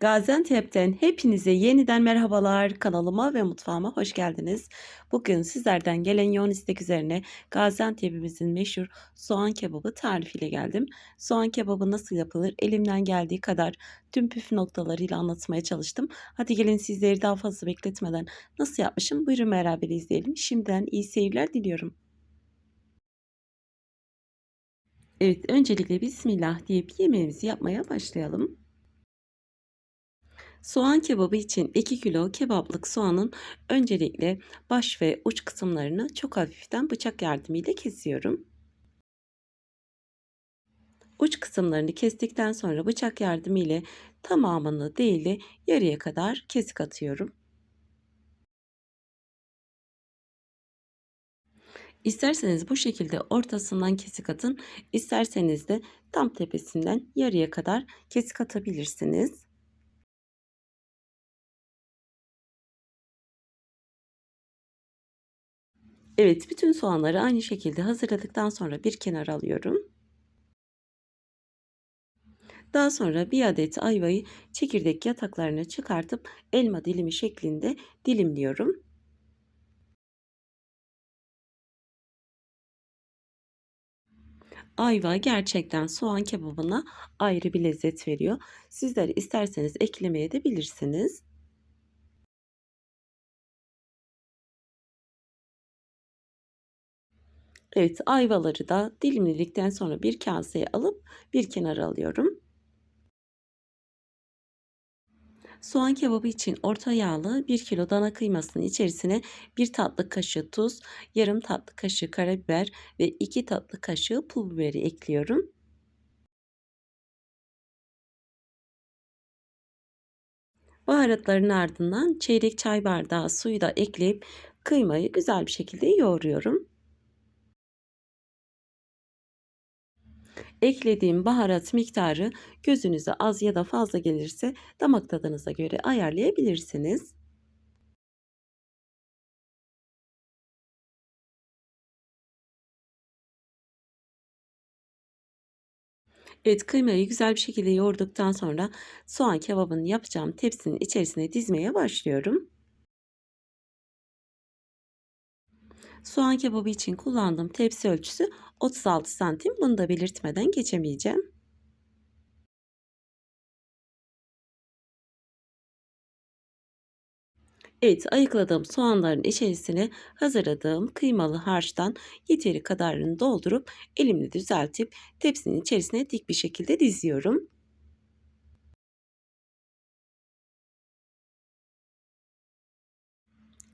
Gaziantep'ten hepinize yeniden merhabalar. Kanalıma ve mutfağıma hoş geldiniz. Bugün sizlerden gelen yoğun istek üzerine Gaziantep'imizin meşhur soğan kebabı tarifiyle geldim. Soğan kebabı nasıl yapılır elimden geldiği kadar tüm püf noktalarıyla anlatmaya çalıştım. Hadi gelin sizleri daha fazla bekletmeden nasıl yapmışım buyurun beraber izleyelim. Şimdiden iyi seyirler diliyorum. Evet öncelikle Bismillah deyip yemeğimizi yapmaya başlayalım. Soğan kebabı için 2 kilo kebaplık soğanın öncelikle baş ve uç kısımlarını çok hafiften bıçak yardımıyla kesiyorum. Uç kısımlarını kestikten sonra bıçak yardımıyla tamamını değil de yarıya kadar kesik atıyorum. İsterseniz bu şekilde ortasından kesik atın, isterseniz de tam tepesinden yarıya kadar kesik atabilirsiniz. Evet, bütün soğanları aynı şekilde hazırladıktan sonra bir kenara alıyorum. Daha sonra bir adet ayvayı çekirdek yataklarını çıkartıp elma dilimi şeklinde dilimliyorum. Ayva gerçekten soğan kebabına ayrı bir lezzet veriyor. Sizler isterseniz eklemeye de bilirsiniz. Evet, ayvaları da dilimledikten sonra bir kaseye alıp bir kenara alıyorum. Soğan kebabı için orta yağlı 1 kilo dana kıymasının içerisine 1 tatlı kaşığı tuz, yarım tatlı kaşığı karabiber ve 2 tatlı kaşığı pul biberi ekliyorum. Baharatların ardından çeyrek çay bardağı suyu da ekleyip kıymayı güzel bir şekilde yoğuruyorum. Eklediğim baharat miktarı gözünüze az ya da fazla gelirse damak tadınıza göre ayarlayabilirsiniz. Evet kıymayı güzel bir şekilde yoğurduktan sonra soğan kebabını yapacağım tepsinin içerisine dizmeye başlıyorum. Soğan kebabı için kullandığım tepsi ölçüsü 36 santim. Bunu da belirtmeden geçemeyeceğim. Evet ayıkladığım soğanların içerisine hazırladığım kıymalı harçtan yeteri kadarını doldurup elimle düzeltip tepsinin içerisine dik bir şekilde diziyorum.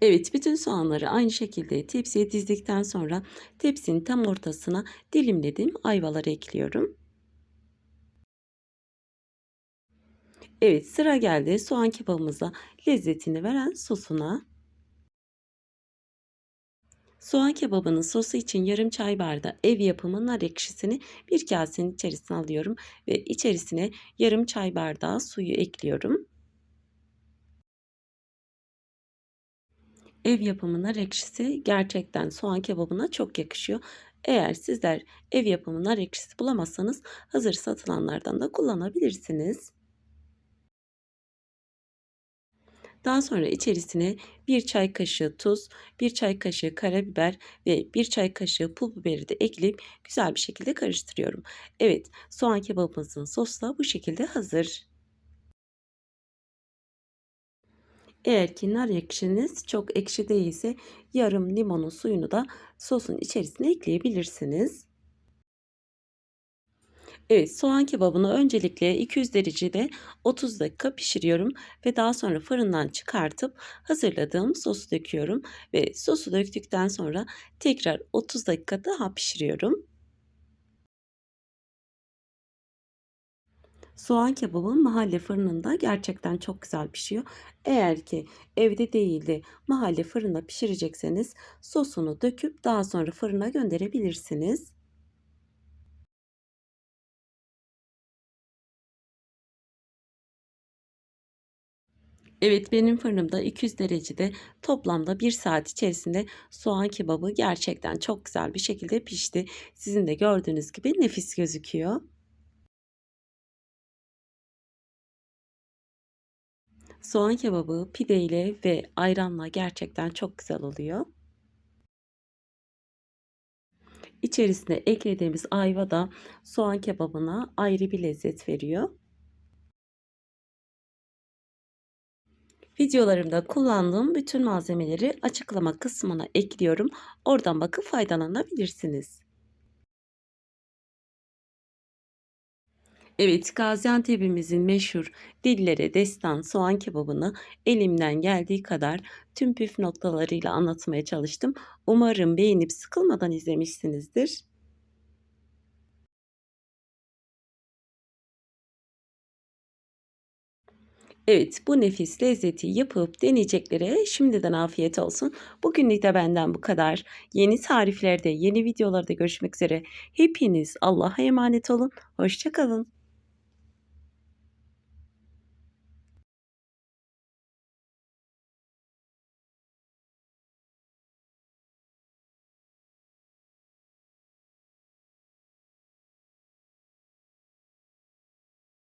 Evet, bütün soğanları aynı şekilde tepsiye dizdikten sonra tepsinin tam ortasına dilimlediğim ayvaları ekliyorum. Evet, sıra geldi soğan kebabımıza lezzetini veren sosuna. Soğan kebabının sosu için yarım çay bardağı ev yapımı nar ekşisini bir kasenin içerisine alıyorum ve içerisine yarım çay bardağı suyu ekliyorum. Ev yapımı nar ekşisi gerçekten soğan kebabına çok yakışıyor. Eğer sizler ev yapımı nar ekşisi bulamazsanız hazır satılanlardan da kullanabilirsiniz. Daha sonra içerisine 1 çay kaşığı tuz, 1 çay kaşığı karabiber ve 1 çay kaşığı pul biberi de ekleyip güzel bir şekilde karıştırıyorum. Evet, soğan kebabımızın sosu da bu şekilde hazır. Eğer ki nar ekşiniz çok ekşi değilse yarım limonun suyunu da sosun içerisine ekleyebilirsiniz. Evet, soğan kebabını öncelikle 200 derecede 30 dakika pişiriyorum ve daha sonra fırından çıkartıp hazırladığım sosu döküyorum ve sosu döktükten sonra tekrar 30 dakika daha pişiriyorum. Soğan kebabı mahalle fırınında gerçekten çok güzel pişiyor. Eğer ki evde değil de mahalle fırında pişirecekseniz sosunu döküp daha sonra fırına gönderebilirsiniz. Evet, benim fırınımda 200 derecede toplamda 1 saat içerisinde soğan kebabı gerçekten çok güzel bir şekilde pişti. Sizin de gördüğünüz gibi nefis gözüküyor. Soğan kebabı pideyle ve ayranla gerçekten çok güzel oluyor. İçerisine eklediğimiz ayva da soğan kebabına ayrı bir lezzet veriyor. Videolarımda kullandığım bütün malzemeleri açıklama kısmına ekliyorum. Oradan bakıp faydalanabilirsiniz. Evet, Gaziantep'imizin meşhur dillere destan soğan kebabını elimden geldiği kadar tüm püf noktalarıyla anlatmaya çalıştım. Umarım beğenip sıkılmadan izlemişsinizdir. Evet, bu nefis lezzeti yapıp deneyeceklere şimdiden afiyet olsun. Bugünlük de benden bu kadar. Yeni tariflerde, yeni videolarda görüşmek üzere. Hepiniz Allah'a emanet olun. Hoşça kalın.